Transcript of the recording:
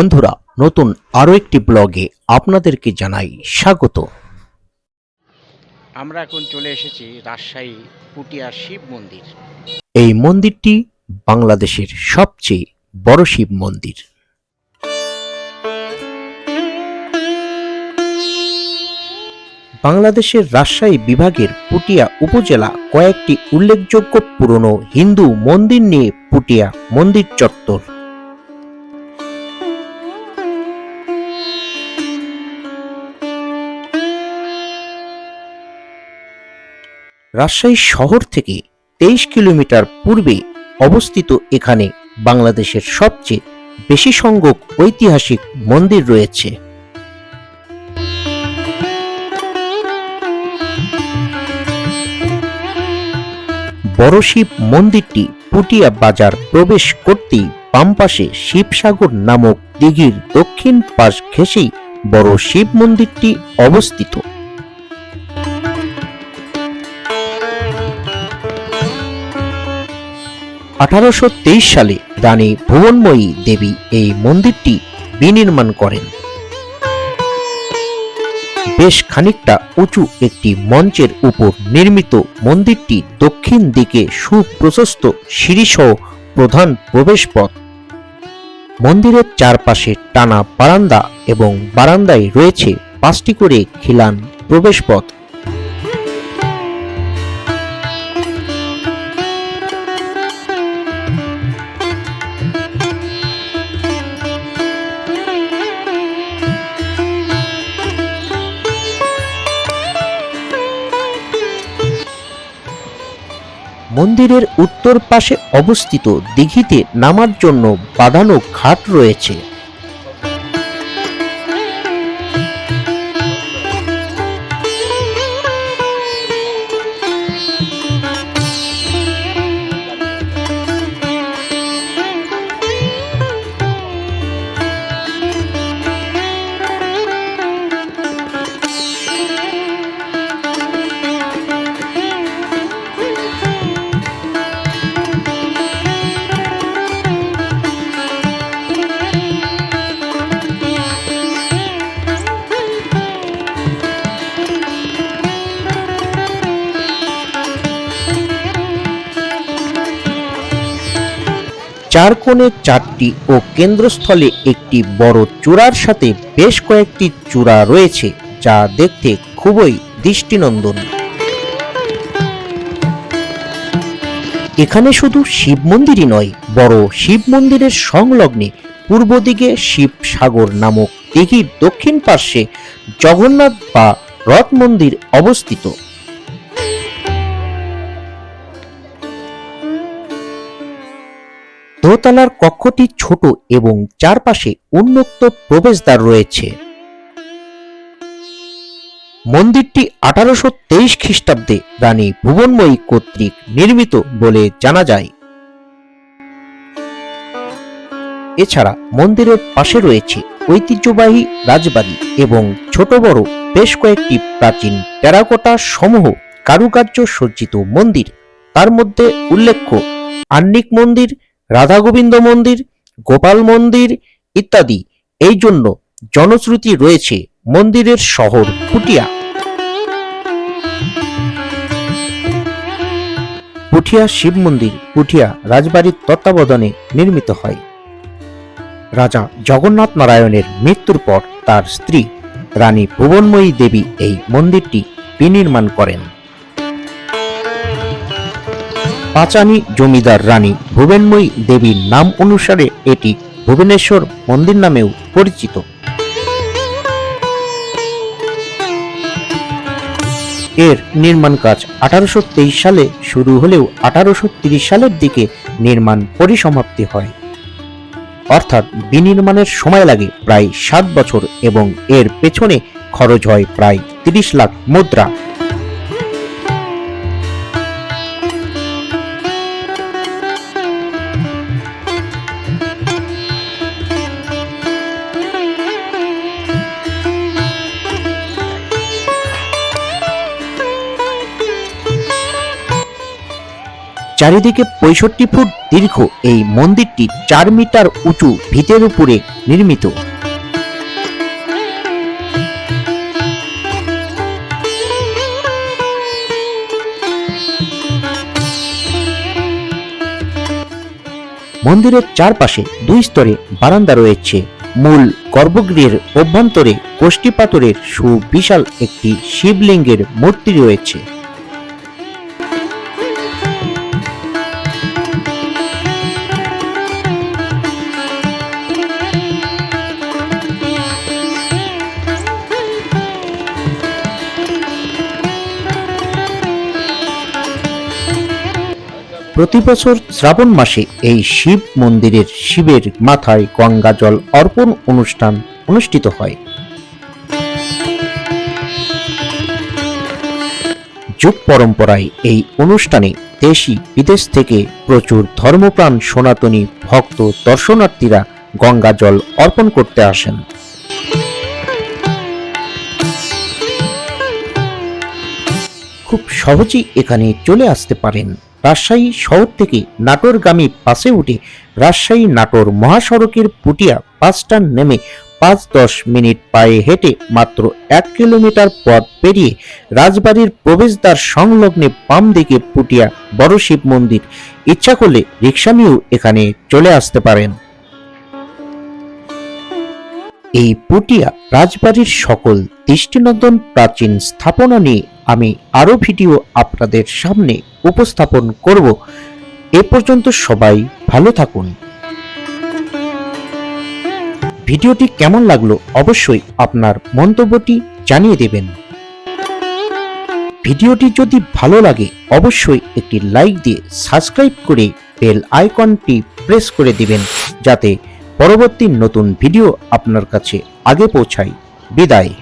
বন্ধুরা নতুন আরও একটি ব্লগে আপনাদেরকে জানাই স্বাগত। আমরা এখন চলে এসেছি রাজশাহী পুটিয়া শিব মন্দির। এই মন্দিরটি বাংলাদেশের সবচেয়ে বড় শিব মন্দির। বাংলাদেশের রাজশাহী বিভাগের পুটিয়া উপজেলা কয়েকটি উল্লেখযোগ্য পুরনো হিন্দু মন্দির নিয়ে পুটিয়া মন্দির চত্বর। রাজশাহী শহর থেকে তেইশ কিলোমিটার পূর্বে অবস্থিত এখানে বাংলাদেশের সবচেয়ে বেশি সংখ্যক ঐতিহাসিক মন্দির রয়েছে। বড় শিব মন্দিরটি পুটিয়া বাজার প্রবেশ করতেই বাম শিবসাগর নামক দিঘির দক্ষিণ পাশ ঘেঁষেই বড় শিব মন্দিরটি অবস্থিত। আঠারোশো তেইশ সালে রানী ভুবনময়ী দেবী এই মন্দিরটি বিনির্মাণ করেন। বেশ খানিকটা উঁচু একটি মঞ্চের উপর নির্মিত মন্দিরটি দক্ষিণ দিকে সুপ্রশস্ত সিঁড়িসহ প্রধান প্রবেশপথ। মন্দিরের চারপাশে টানা বারান্দা এবং বারান্দায় রয়েছে পাঁচটি করে খিলান প্রবেশপথ। মন্দিরের উত্তর পাশে অবস্থিত দিঘিতে নামার জন্য বাঁধানো ঘাট রয়েছে। চার কোণে চারটি ও কেন্দ্রস্থলে একটি বড় চূড়ার সাথে বেশ কয়েকটি চূড়া রয়েছে, যা দেখতে খুবই দৃষ্টিনন্দন। এখানে শুধু শিব মন্দিরই নয়, বড় শিব মন্দিরের সংলগ্নে পূর্ব দিকে শিব সাগর নামক দিঘির দক্ষিণ পার্শ্বে জগন্নাথ বা রথ মন্দির অবস্থিত। দোতলার কক্ষটি ছোট এবং চারপাশে উন্মুক্ত প্রবেশদ্বার রয়েছে। মন্দিরটি আঠারোশো তেইশ খ্রিস্টাব্দে রানী ভুবনময়ী কর্তৃক নির্মিত বলে জানা যায়। এছাড়া মন্দিরের পাশে রয়েছে ঐতিহ্যবাহী রাজবাড়ি এবং ছোট বড় বেশ কয়েকটি প্রাচীন টেরাকোটা সমূহ কারুকার্য সজ্জিত মন্দির। তার মধ্যে উল্লেখ্য আন্নিক মন্দির রাধা গোবিন্দ মন্দির, গোপাল মন্দির ইত্যাদি। এই জন্য জনশ্রুতি রয়েছে মন্দিরের শহর পুটিয়া। পুঠিয়া শিব মন্দির পুঠিয়া রাজবাড়ির তত্ত্বাবধানে নির্মিত হয়। রাজা জগন্নাথ নারায়ণের মৃত্যুর পর তার স্ত্রী, রানী ভুবনময়ী দেবী এই মন্দিরটি বিনির্মাণ করেন। পাঁচানি জমিদার রানী ভুবনময়ী দেবীর নাম অনুসারে এটি ভুবনেশ্বর মন্দির নামেও পরিচিত। এর নির্মাণ কাজ আঠারোশো সালে শুরু হলেও আঠারোশো সালের দিকে নির্মাণ পরিসমাপ্তি হয়। অর্থাৎ বিনির্মাণের সময় লাগে প্রায় সাত বছর এবং এর পেছনে খরচ হয় প্রায় তিরিশ লাখ মুদ্রা। চারিদিকে পঁয়ষট্টি ফুট দীর্ঘ এই মন্দিরটি চার মিটার উঁচু ভিতের উপরে নির্মিত। মন্দিরের চারপাশে দুই স্তরে বারান্দা রয়েছে। মূল গর্ভগৃহের অভ্যন্তরে কোষ্ঠী পাথরের সুবিশাল একটি শিবলিঙ্গের মূর্তি রয়েছে। প্রতি বছর শ্রাবণ মাসে এই শিব মন্দিরের শিবের মাথায় গঙ্গা জল অর্পণ অনুষ্ঠান অনুষ্ঠিত হয়। যুগ পরম্পরায় এই অনুষ্ঠানে দেশি, বিদেশ থেকে প্রচুর ধর্মপ্রাণ সনাতনী ভক্ত দর্শনার্থীরা গঙ্গা জল অর্পণ করতে আসেন। খুব সহজেই এখানে চলে আসতে পারেন। রাজশাহী শহর থেকে নাটোরগামী বাসে উঠে রাজশাহী নাটোর মহাসড়কের পুটিয়া বাস নেমে পাঁচ দশ মিনিট পায়ে হেঁটে মাত্র এক কিলোমিটার পথ পেরিয়ে রাজবাড়ির প্রবেশদ্বার সংলগ্নে বাম দিকে পুটিয়া বড় শিব মন্দির। ইচ্ছা করলে রিক্সা নিয়েও এখানে চলে আসতে পারেন। এই পুটিয়া রাজবাড়ির সকল দৃষ্টিনন্দন প্রাচীন স্থাপনা নিয়ে আমি আরও ভিডিও আপনাদের সামনে উপস্থাপন করব। এ পর্যন্ত সবাই ভালো থাকুন। ভিডিওটি কেমন লাগল অবশ্যই আপনার মন্তব্যটি জানিয়ে দেবেন। ভিডিওটি যদি ভালো লাগে, অবশ্যই একটি লাইক দিয়ে সাবস্ক্রাইব করে বেল আইকনটি প্রেস করে দিবেন, যাতে পরবর্তী নতুন ভিডিও আপনার কাছে আগে পৌঁছায়। বিদায়।